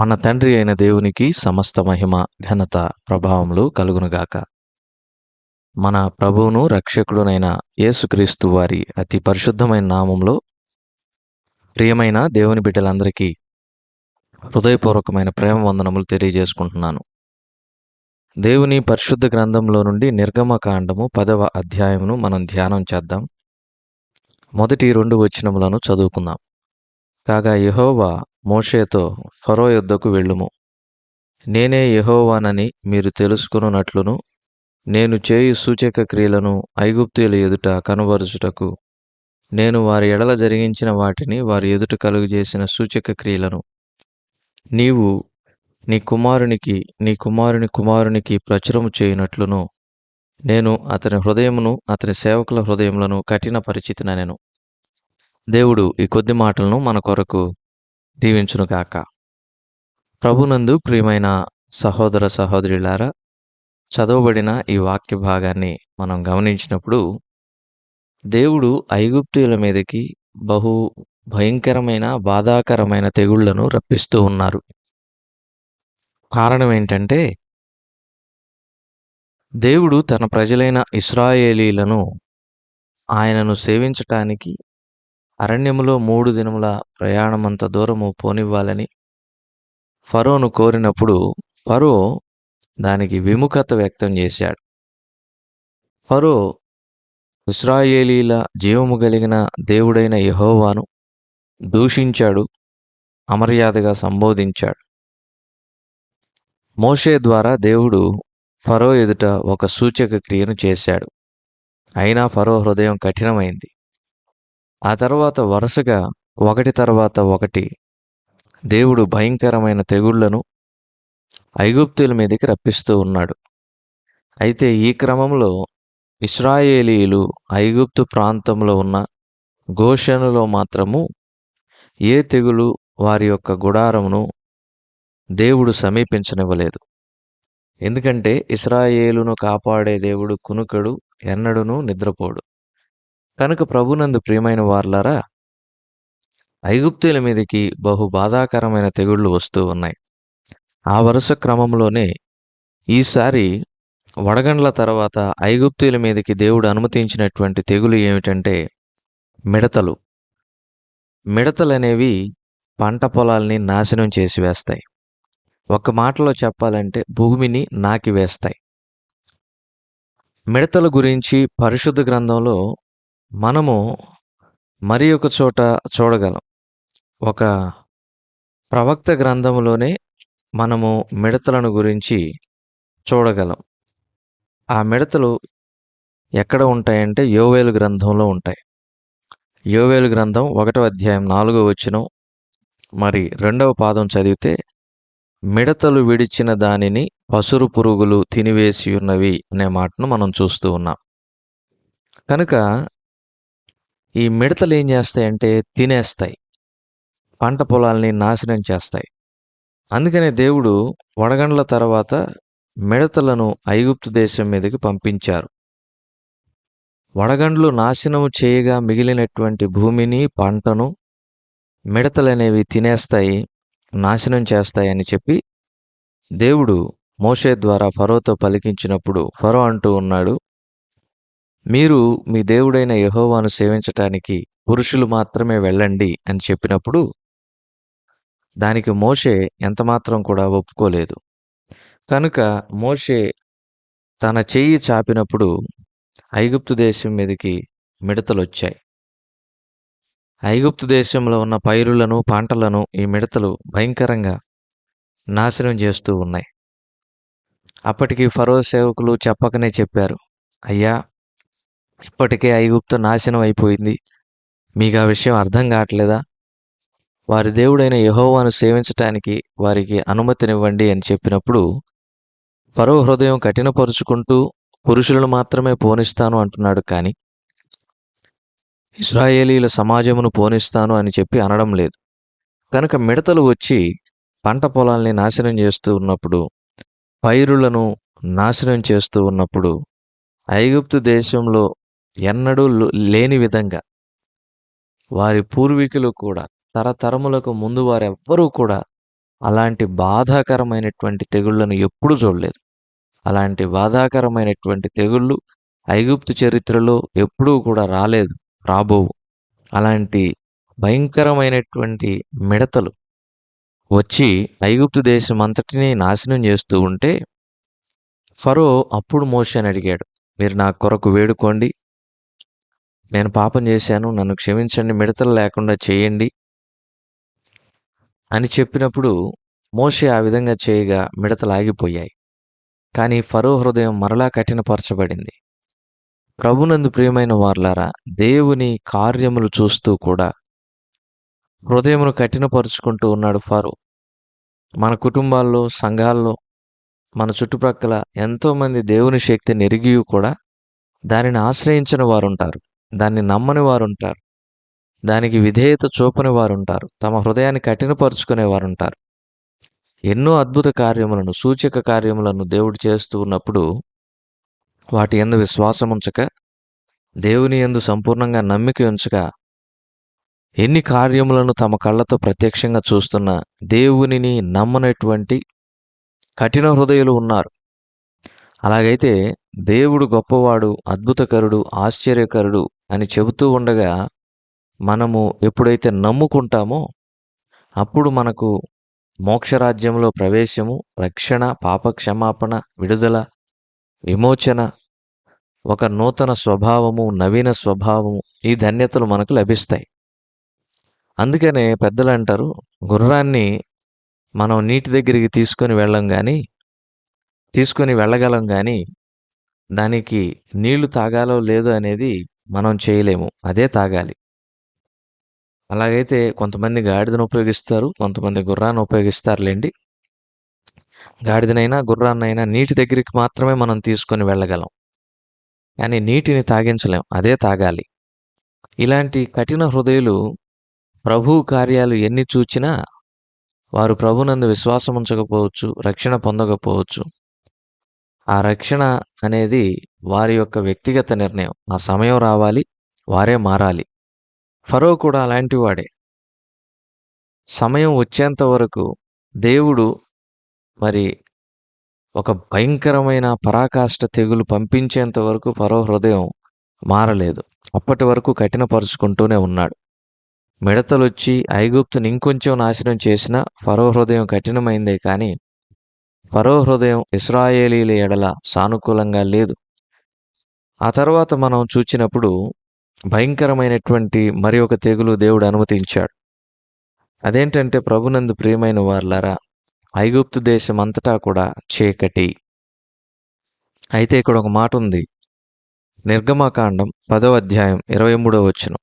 మన తండ్రి అయిన దేవునికి సమస్త మహిమ ఘనత ప్రభావములు కలుగునుగాక. మన ప్రభువును రక్షకుడునైన యేసుక్రీస్తు వారి అతి పరిశుద్ధమైన నామంలో ప్రియమైన దేవుని బిడ్డలందరికీ హృదయపూర్వకమైన ప్రేమ వందనములు తెలియజేసుకుంటున్నాను. దేవుని పరిశుద్ధ గ్రంథంలో నుండి నిర్గమకాండము పదవ అధ్యాయమును మనం ధ్యానం చేద్దాం. మొదటి రెండు వచనములను చదువుకుందాం. కాగా యహోవా మోషేతో ఫరో యొద్దకు వెళ్ళుము. నేనే యహోవానని మీరు తెలుసుకున్నట్లును నేను చేయు సూచక క్రియలను ఐగుప్తీయుల ఎదుట కనుబరుచుటకు నేను వారి ఎడల జరిగించిన వాటిని వారి ఎదుట కలుగజేసిన సూచక క్రియలను. నీవు నీ కుమారునికి నీ కుమారుని కుమారునికి ప్రచురము చేయునట్లును నేను అతని హృదయమును అతని సేవకుల హృదయములను కఠిన పరిచితినెను దేవుడు ఈ కొద్ది మాటలను మన కొరకు దీవించును కాక ప్రభునందు ప్రియమైన సహోదర సహోదరులారా చదవబడిన ఈ వాక్య భాగాన్ని మనం గమనించినప్పుడు దేవుడు ఐగుప్తీయుల మీదకి బహు భయంకరమైన బాధాకరమైన తెగుళ్ళను రప్పిస్తూ ఉన్నారు. కారణం ఏంటంటే దేవుడు తన ప్రజలైన ఇస్రాయేలీలను ఆయనను సేవించటానికి అరణ్యములో మూడు దినముల ప్రయాణమంత దూరము పోనివ్వాలని ఫరోను కోరినప్పుడు ఫరో దానికి విముఖత వ్యక్తం చేశాడు. ఫరో ఇస్రాయేలీల జీవము కలిగిన దేవుడైన యహోవాను దూషించాడు అమర్యాదగా సంబోధించాడు. మోషే ద్వారా దేవుడు ఫరో ఎదుట ఒక సూచక క్రియను చేశాడు. అయినా ఫరో హృదయం కఠినమైంది. ఆ తర్వాత వరుసగా ఒకటి తర్వాత ఒకటి దేవుడు భయంకరమైన తెగుళ్ళను ఐగుప్తుల మీదకి రప్పిస్తూ ఉన్నాడు. అయితే ఈ క్రమంలో ఇస్రాయేలీలు ఐగుప్తు ప్రాంతంలో ఉన్న ఘోషణలో మాత్రము ఏ తెగులు వారి యొక్క గుడారమును దేవుడు సమీపించనివ్వలేదు. ఎందుకంటే ఇస్రాయేలును కాపాడే దేవుడు కునుకడు ఎన్నడూనూ నిద్రపోడు. కనుక ప్రభునందు ప్రియమైన వార్లారా ఐగుప్తుల మీదకి బహు బాధాకరమైన తెగుళ్ళు వస్తూ ఉన్నాయి. ఆ వరుస క్రమంలోనే ఈసారి వడగండ్ల తర్వాత ఐగుప్తుల మీదకి దేవుడు అనుమతించినటువంటి తెగులు ఏమిటంటే మిడతలు. మిడతలు అనేవి పంట పొలాల్ని నాశనం చేసి వేస్తాయి. ఒక మాటలో చెప్పాలంటే భూమిని నాకి వేస్తాయి. మిడతల గురించి పరిశుద్ధ గ్రంథంలో మనము మరి ఒక చోట చూడగలం. ఒక ప్రవక్త గ్రంథంలోనే మనము మిడతలను గురించి చూడగలం. ఆ మిడతలు ఎక్కడ ఉంటాయంటే యోవేలు గ్రంథంలో ఉంటాయి. యోవేలు గ్రంథం ఒకటో అధ్యాయం నాలుగో వచ్చిన మరి రెండవ పాదం చదివితే మిడతలు విడిచిన దానిని పసురు పురుగులు తినివేసి ఉన్నవి అనే మాటను మనం చూస్తూ ఉన్నాం. కనుక ఈ మిడతలు ఏం చేస్తాయంటే తినేస్తాయి. పంట పొలాల్ని నాశనం చేస్తాయి. అందుకనే దేవుడు వడగండ్ల తర్వాత మిడతలను ఐగుప్తు దేశం మీదకి పంపించారు. వడగండ్లు నాశనము చేయగా మిగిలినటువంటి భూమిని పంటను మిడతలనేవి తినేస్తాయి నాశనం చేస్తాయని చెప్పి దేవుడు మోషే ద్వారా ఫరోతో పలికించినప్పుడు ఫరో అంటూ ఉన్నాడు మీరు మీ దేవుడైన యహోవాను సేవించటానికి పురుషులు మాత్రమే వెళ్ళండి అని చెప్పినప్పుడు దానికి మోషే ఎంతమాత్రం కూడా ఒప్పుకోలేదు. కనుక మోషే తన చెయ్యి చాపినప్పుడు ఐగుప్తు దేశం మీదకి మిడతలు వచ్చాయి ఐగుప్తు దేశంలో ఉన్న పైరులను పంటలను ఈ మిడతలు భయంకరంగా నాశనం చేస్తూ ఉన్నాయి. అప్పటికి ఫరో సేవకులు చెప్పకనే చెప్పారు అయ్యా ఇప్పటికే ఐగుప్తు నాశనం అయిపోయింది. మీకు ఆ విషయం అర్థం కావట్లేదా? వారి దేవుడైన యహోవాను సేవించటానికి వారికి అనుమతినివ్వండి అని చెప్పినప్పుడు ఫరో హృదయం కఠినపరుచుకుంటూ పురుషులను మాత్రమే పోనిస్తాను అంటున్నాడు. కానీ ఇస్రాయేలీల సమాజమును పోనిస్తాను అని చెప్పి అనడం లేదు. కనుక మిడతలు వచ్చి పంట పొలాల్ని నాశనం చేస్తూ ఉన్నప్పుడు పైరులను నాశనం చేస్తూ ఉన్నప్పుడు ఐగుప్తు దేశంలో ఎన్నడూ లేని విధంగా వారి పూర్వీకులు కూడా తరతరములకు ముందు వారెవ్వరూ కూడా అలాంటి బాధాకరమైనటువంటి తెగుళ్ళను ఎప్పుడూ చూడలేదు. అలాంటి బాధాకరమైనటువంటి తెగుళ్ళు ఐగుప్తు చరిత్రలో ఎప్పుడూ కూడా రాలేదు రాబోవు. అలాంటి భయంకరమైనటువంటి మిడతలు వచ్చి ఐగుప్తు దేశం అంతటినీ నాశనం చేస్తూ ఉంటే ఫరో అప్పుడు మోషని అడిగాడు మీరు నా కొరకు వేడుకోండి నేను పాపం చేశాను నన్ను క్షమించండి మిడతలు లేకుండా చేయండి అని చెప్పినప్పుడు మోషే ఆ విధంగా చేయగా మిడతలాగిపోయాయి కానీ ఫరో హృదయం మరలా కఠినపరచబడింది. ప్రభునందు ప్రియమైన వార్లారా దేవుని కార్యములు చూస్తూ కూడా హృదయమును కఠినపరుచుకుంటూ ఉన్నాడు ఫరో. మన కుటుంబాల్లో సంఘాల్లో మన చుట్టుప్రక్కల ఎంతోమంది దేవుని శక్తిని ఎరిగి కూడా దానిని ఆశ్రయించిన వారుంటారు. దాన్ని నమ్మని వారు ఉంటారు దానికి విధేయత చూపని వారు ఉంటారు తమ హృదయాన్ని కఠినపరుచుకునే వారు ఉంటారు ఎన్నో అద్భుత కార్యములను సూచక కార్యములను దేవుడు చేస్తూ ఉన్నప్పుడు వాటి ఎందు విశ్వాసం ఉంచక దేవుని ఎందు సంపూర్ణంగా నమ్మిక ఉంచక ఎన్ని కార్యములను తమ కళ్ళతో ప్రత్యక్షంగా చూస్తున్న దేవునిని నమ్మనటువంటి కఠిన హృదయులు ఉన్నారు. అలాగైతే దేవుడు గొప్పవాడు అద్భుతకరుడు ఆశ్చర్యకరుడు అని చెబుతూ ఉండగా మనము ఎప్పుడైతే నమ్ముకుంటామో అప్పుడు మనకు మోక్షరాజ్యంలో ప్రవేశము రక్షణ పాపక్షమాపణ విడుదల విమోచన ఒక నూతన స్వభావము నవీన స్వభావము ఈ ధన్యతలు మనకు లభిస్తాయి. అందుకనే పెద్దలు అంటారు గుర్రాన్ని మనం నీటి దగ్గరికి తీసుకొని వెళ్ళం కానీ తీసుకొని వెళ్ళగలం కానీ దానికి నీళ్ళు తాగాలో లేదో అనేది మనం చేయలేము. అదే తాగాలి. అలాగైతే కొంతమంది గాడిదను ఉపయోగిస్తారు కొంతమంది గుర్రాన్ని ఉపయోగిస్తారులేండి. గాడిదనైనా గుర్రాన్నైనా నీటి దగ్గరికి మాత్రమే మనం తీసుకొని వెళ్ళగలం. కానీ నీటిని తాగించలేం అదే తాగాలి. ఇలాంటి కఠిన హృదయులు ప్రభు కార్యాలు ఎన్ని చూచినా వారు ప్రభునందు విశ్వాసం ఉంచకపోవచ్చు రక్షణ పొందకపోవచ్చు. ఆ రక్షణ అనేది వారి యొక్క వ్యక్తిగత నిర్ణయం. ఆ సమయం రావాలి వారే మారాలి. ఫరో కూడా అలాంటి వాడే. సమయం వచ్చేంత వరకు దేవుడు మరి ఒక భయంకరమైన పరాకాష్ట తెగులు పంపించేంత వరకు ఫరో హృదయం మారలేదు. అప్పటి వరకు కఠినపరుచుకుంటూనే ఉన్నాడు. మిడతలు వచ్చి ఐగుప్తుని ఇంకొంచెం నాశనం చేసిన ఫరో హృదయం కఠినమైందే కానీ ఫరో హృదయం ఇస్రాయేలీల ఎడల సానుకూలంగా లేదు. ఆ తర్వాత మనం చూచినప్పుడు భయంకరమైనటువంటి మరి ఒక తెగులు దేవుడు అనుమతించాడు. అదేంటంటే ప్రభునందు ప్రియమైన వార్లారా ఐగుప్తు దేశం అంతటా కూడా చీకటి. అయితే ఇక్కడ ఒక మాట ఉంది. నిర్గమకాండం పదో అధ్యాయం ఇరవై మూడో వచ్చిన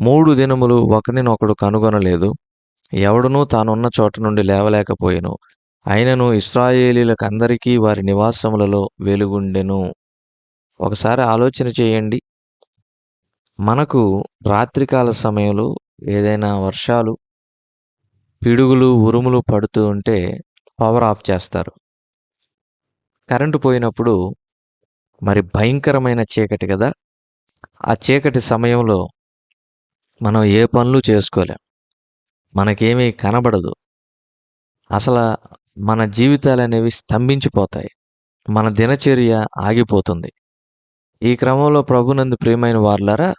మూడు దినములు ఒకరినొకడు కనుగొనలేదు. ఎవడునూ తానున్న చోట నుండి లేవలేకపోయాను. అయినను ఇస్రాయేలీలకు అందరికీ వారి నివాసములలో వెలుగుండెను. ఒకసారి ఆలోచన చేయండి. మనకు రాత్రికాల సమయంలో ఏదైనా వర్షాలు పిడుగులు ఉరుములు పడుతూ ఉంటే పవర్ ఆఫ్ చేస్తారు. కరెంటు పోయినప్పుడు మరి భయంకరమైన చీకటి కదా? ఆ చీకటి సమయంలో మనం ఏ పనులు చేసుకోలేం. మనకేమీ కనబడదు. అసలు మన జీవితాలు అనేవి స్తంభించిపోతాయి. మన దినచర్య ఆగిపోతుంది. ఈ క్రమంలో ప్రభునందు ప్రియమైన వార్లారా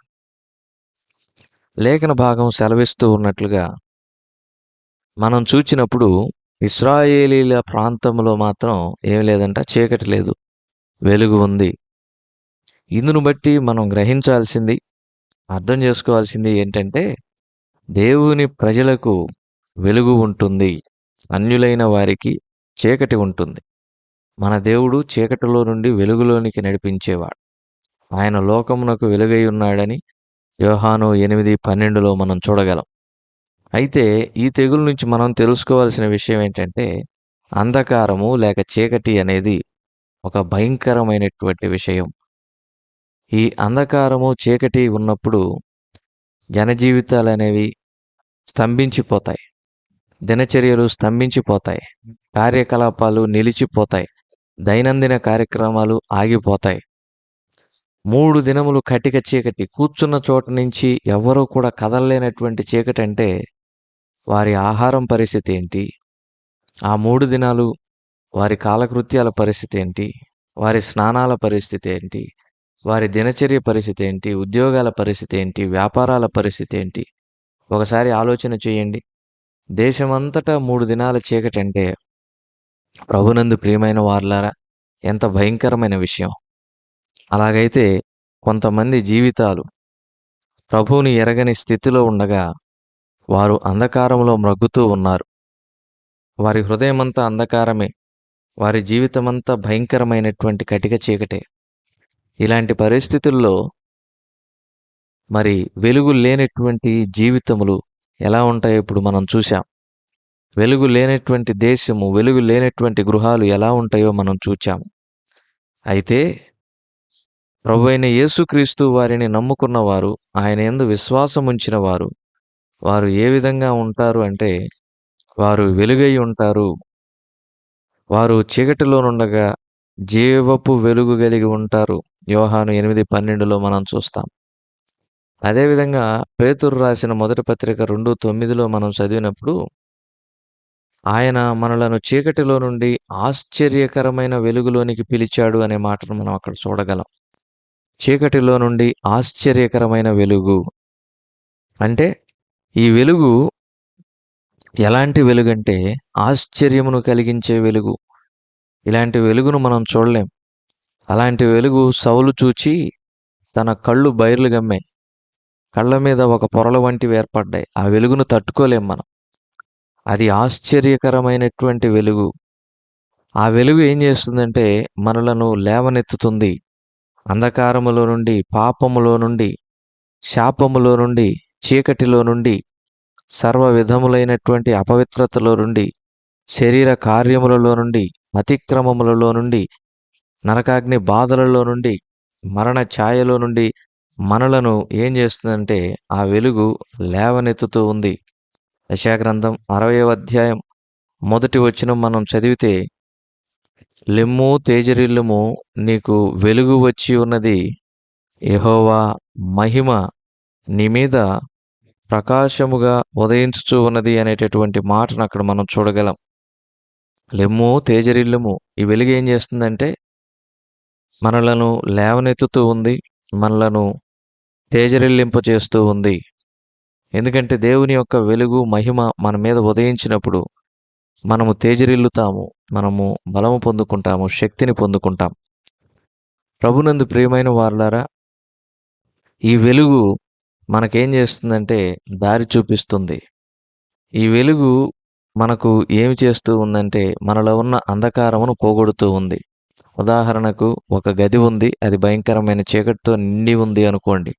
లేఖన భాగం సెలవిస్తూ ఉన్నట్లుగా మనం చూచినప్పుడు ఇస్రాయేలీల ప్రాంతంలో మాత్రం ఏం లేదంట చీకటి లేదు వెలుగు ఉంది. ఇందును బట్టి మనం గ్రహించాల్సింది అర్థం చేసుకోవాల్సింది ఏంటంటే దేవుని ప్రజలకు వెలుగు ఉంటుంది. అన్యులైన వారికి చీకటి ఉంటుంది. మన దేవుడు చీకటిలో నుండి వెలుగులోనికి నడిపించేవాడు. ఆయన లోకమునకు వెలుగై ఉన్నాడని యోహాను ఎనిమిది పన్నెండులో మనం చూడగలం. అయితే ఈ తెగుల నుంచి మనం తెలుసుకోవాల్సిన విషయం ఏంటంటే అంధకారము లేక చీకటి అనేది ఒక భయంకరమైనటువంటి విషయం. ఈ అంధకారము చీకటి ఉన్నప్పుడు జనజీవితాలు అనేవి స్తంభించిపోతాయి. దినచర్యలు స్తంభించిపోతాయి. కార్యకలాపాలు నిలిచిపోతాయి. దైనందిన కార్యక్రమాలు ఆగిపోతాయి. మూడు దినములు కటిక చీకటి. కూర్చున్న చోట నుంచి ఎవరూ కూడా కదలలేనటువంటి చీకటి అంటే వారి ఆహారం పరిస్థితి ఏంటి? ఆ మూడు దినాలు వారి కాలకృత్యాల పరిస్థితి ఏంటి? వారి స్నానాల పరిస్థితి ఏంటి? వారి దినచర్య పరిస్థితి ఏంటి? ఉద్యోగాల పరిస్థితి ఏంటి? వ్యాపారాల పరిస్థితి ఏంటి? ఒకసారి ఆలోచన చేయండి. దేశమంతటా మూడు దినాల చీకటి అంటే ప్రభునందు ప్రియమైన వార్లారా ఎంత భయంకరమైన విషయం. అలాగైతే కొంతమంది జీవితాలు ప్రభువుని ఎరగని స్థితిలో ఉండగా వారు అంధకారంలో మ్రగ్గుతూ ఉన్నారు. వారి హృదయమంతా అంధకారమే వారి జీవితమంతా భయంకరమైనటువంటి కటిక చీకటే. ఇలాంటి పరిస్థితుల్లో మరి వెలుగు లేనటువంటి జీవితములు ఎలా ఉంటాయో ఇప్పుడు మనం చూసాం వెలుగు లేనటువంటి దేశము వెలుగు లేనటువంటి గృహాలు ఎలా ఉంటాయో మనం చూచాము. అయితే ప్రభు అయిన యేసుక్రీస్తు వారిని నమ్ముకున్నవారు ఆయన ఎందు విశ్వాసం ఉంచిన వారు వారు ఏ విధంగా ఉంటారు అంటే వారు వెలుగై ఉంటారు. వారు చీకటిలోనుండగా జీవపు వెలుగు కలిగి ఉంటారు. యోహాను ఎనిమిది పన్నెండులో మనం చూస్తాం. అదేవిధంగా పేతురు రాసిన మొదటి పత్రిక రెండు తొమ్మిదిలో మనం చదివినప్పుడు ఆయన మనలను చీకటిలో నుండి ఆశ్చర్యకరమైన వెలుగులోనికి పిలిచాడు అనే మాటను మనం అక్కడ చూడగలం. చీకటిలో నుండి ఆశ్చర్యకరమైన వెలుగు అంటే ఈ వెలుగు ఎలాంటి వెలుగు అంటే ఆశ్చర్యమును కలిగించే వెలుగు. ఇలాంటి వెలుగును మనం చూడలేం. అలాంటి వెలుగు సౌలు చూచి తన కళ్ళు బయర్లు గమ్మాయి కళ్ళ మీద ఒక పొరల వంటివి ఏర్పడ్డాయి. ఆ వెలుగును తట్టుకోలేం మనం. అది ఆశ్చర్యకరమైనటువంటి వెలుగు. ఆ వెలుగు ఏం చేస్తుందంటే మనలను లేవనెత్తుతుంది. అంధకారములో నుండి పాపములో నుండి శాపములో నుండి చీకటిలో నుండి సర్వ విధములైనటువంటి అపవిత్రతలో నుండి శరీర కార్యములలో నుండి అతిక్రమములలో నుండి నరకాగ్ని బాధలలో నుండి మరణ ఛాయలో నుండి మనలను ఏం చేస్తుందంటే ఆ వెలుగు లేవనెత్తుతూ ఉంది. దశాగ్రంథం అరవై అధ్యాయం మొదటి వచ్చిన మనం చదివితే లెమ్ము తేజరిల్లుము నీకు వెలుగు వచ్చి ఉన్నది. యహోవా మహిమ నీ మీద ప్రకాశముగా ఉదయించుచూ ఉన్నది అనేటటువంటి మాటను అక్కడ మనం చూడగలం. లెమ్ము తేజరిల్లుము ఈ వెలుగు ఏం చేస్తుందంటే మనలను లేవనెత్తుతూ ఉంది. మనలను తేజరిల్లింప చేస్తూ ఉంది. ఎందుకంటే దేవుని యొక్క వెలుగు మహిమ మన మీద ఉదయించినప్పుడు మనము తేజరిల్లుతాము మనము బలము పొందుకుంటాము శక్తిని పొందుకుంటాం. ప్రభునందు ప్రియమైన వారులారా ఈ వెలుగు మనకేం చేస్తుందంటే దారి చూపిస్తుంది. ఈ వెలుగు మనకు ఏమి చేస్తూ ఉందంటే మనలో ఉన్న అంధకారమును పోగొడుతూ ఉంది. ఉదాహరణకు ఒక గది ఉంది అది భయంకరమైన చీకటితో నిండి ఉంది అనుకోండి.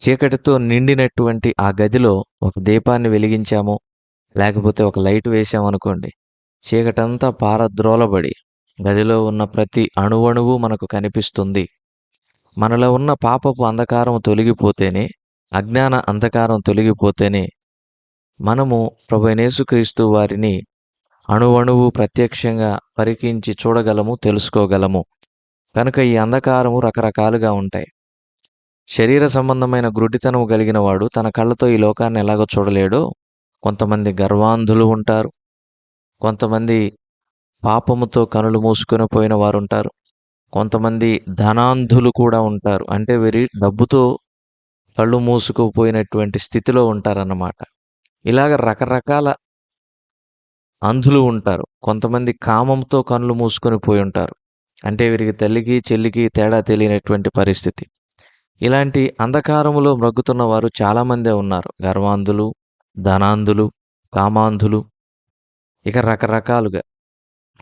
చీకటితో నిండినటువంటి ఆ గదిలో ఒక దీపాన్ని వెలిగించాము. లేకపోతే ఒక లైట్ వేసామనుకోండి చీకటంతా పారద్రోలబడి గదిలో ఉన్న ప్రతి అణువణువు మనకు కనిపిస్తుంది. మనలో ఉన్న పాపపు అంధకారం తొలగిపోతేనే అజ్ఞాన అంధకారం తొలగిపోతేనే మనము ప్రభునేసుక్రీస్తు వారిని అణువణువు ప్రత్యక్షంగా పరికించి చూడగలము తెలుసుకోగలము. కనుక ఈ అంధకారము రకరకాలుగా ఉంటాయి. శరీర సంబంధమైన గ్రుడ్డితనము కలిగిన వాడు తన కళ్ళతో ఈ లోకాన్ని ఎలాగో చూడలేడో. కొంతమంది గర్వాంధులు ఉంటారు. కొంతమంది పాపముతో కనులు మూసుకొని పోయిన వారు ఉంటారు కొంతమంది ధనాంధులు కూడా ఉంటారు. అంటే వీరి డబ్బుతో కళ్ళు మూసుకుపోయినటువంటి స్థితిలో ఉంటారన్నమాట. ఇలాగ రకరకాల అంధులు ఉంటారు. కొంతమంది కామంతో కనులు మూసుకొని పోయి ఉంటారు. అంటే వీరికి తల్లికి చెల్లికి తేడా తెలియనటువంటి పరిస్థితి. ఇలాంటి అంధకారములో మ్రగ్గుతున్న వారు చాలామందే ఉన్నారు. గర్వాంధులు ధనాంధులు కామాంధులు ఇక రకరకాలుగా.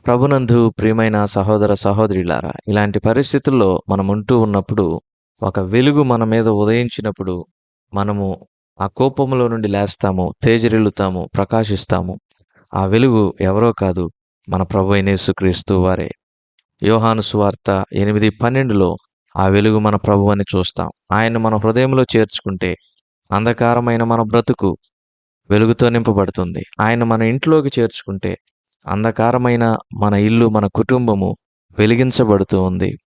ప్రభునందు ప్రియమైన సహోదర సహోదరిలారా ఇలాంటి పరిస్థితుల్లో మనం ఉంటూ ఉన్నప్పుడు ఒక వెలుగు మన మీద ఉదయించినప్పుడు మనము ఆ కోపంలో నుండి లేస్తాము తేజరిల్లుతాము ప్రకాశిస్తాము. ఆ వెలుగు ఎవరో కాదు మన ప్రభు అయినేసుక్రీస్తు వారే. యోహాను సువార్త ఎనిమిది పన్నెండులో ఆ వెలుగు మన ప్రభు అని చూస్తాం. ఆయన మన హృదయంలో చేర్చుకుంటే అంధకారమైన మన బ్రతుకు వెలుగుతో నింపబడుతుంది. ఆయన మన ఇంట్లోకి చేర్చుకుంటే అంధకారమైన మన ఇల్లు మన కుటుంబము వెలిగించబడుతూ ఉంది.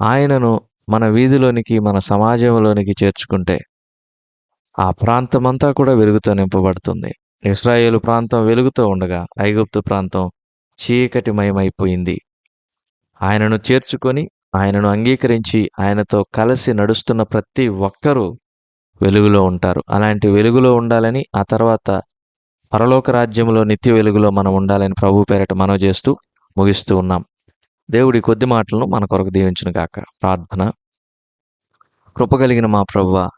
ఆయనను మన వీధిలోనికి మన సమాజంలోనికి చేర్చుకుంటే ఆ ప్రాంతమంతా కూడా వెలుగుతో నింపబడుతుంది. ఇస్రాయేలు ప్రాంతం వెలుగుతూ ఉండగా ఐగుప్తు ప్రాంతం చీకటిమయమైపోయింది. ఆయనను చేర్చుకొని ఆయనను అంగీకరించి ఆయనతో కలిసి నడుస్తున్న ప్రతి ఒక్కరూ వెలుగులో ఉంటారు. అలాంటి వెలుగులో ఉండాలని ఆ తర్వాత పరలోక రాజ్యంలో నిత్య వెలుగులో మనం ఉండాలని ప్రభు పేరట మనవి చేస్తూ ముగిస్తూ ఉన్నాం. దేవుడి కొద్ది మాటలను మన కొరకు దీవించిన కాక ప్రార్థన. కృపగలిగిన మా ప్రభువ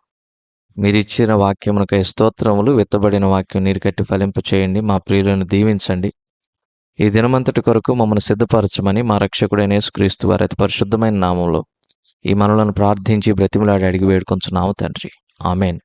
మీరిచ్చిన వాక్యమునకై స్తోత్రములు విత్తబడిన వాక్యం నీరు కట్టి ఫలింపు చేయండి మా ప్రియులను దీవించండి. ఈ దినమంతటి కొరకు మమ్మల్ని సిద్ధపరచమని మా రక్షకుడైన యేసుక్రీస్తు వారి అతి పరిశుద్ధమైన నామంలో ఈ మనలను ప్రార్థించి బ్రతిమలాడి అడిగి వేడుకొంచున్నాము తండ్రి. ఆమెన్.